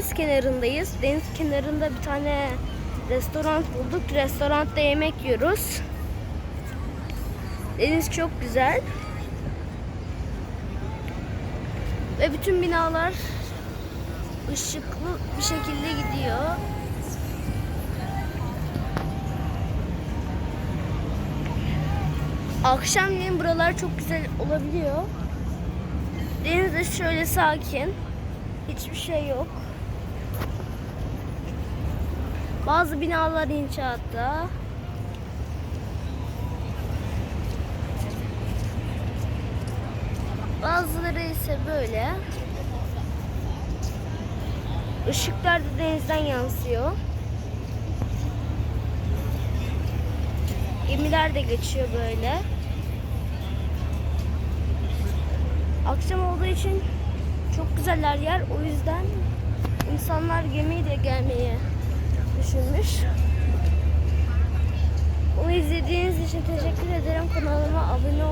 deniz kenarındayız. Deniz kenarında bir tane restoran bulduk. Restoranda yemek yiyoruz. Deniz çok güzel. Ve bütün binalar ışıklı bir şekilde gidiyor. Akşamleyin buralar çok güzel olabiliyor. Deniz de şöyle sakin. Hiçbir şey yok. Bazı binalar inşaatta. Bazıları ise böyle. Işıklar da denizden yansıyor. Gemiler de geçiyor böyle. Akşam olduğu için çok güzeller yer. O yüzden insanlar gemiyle gelmeyi düşünmüş. Bunu izlediğiniz için teşekkür ederim. Kanalıma abone unutmayın.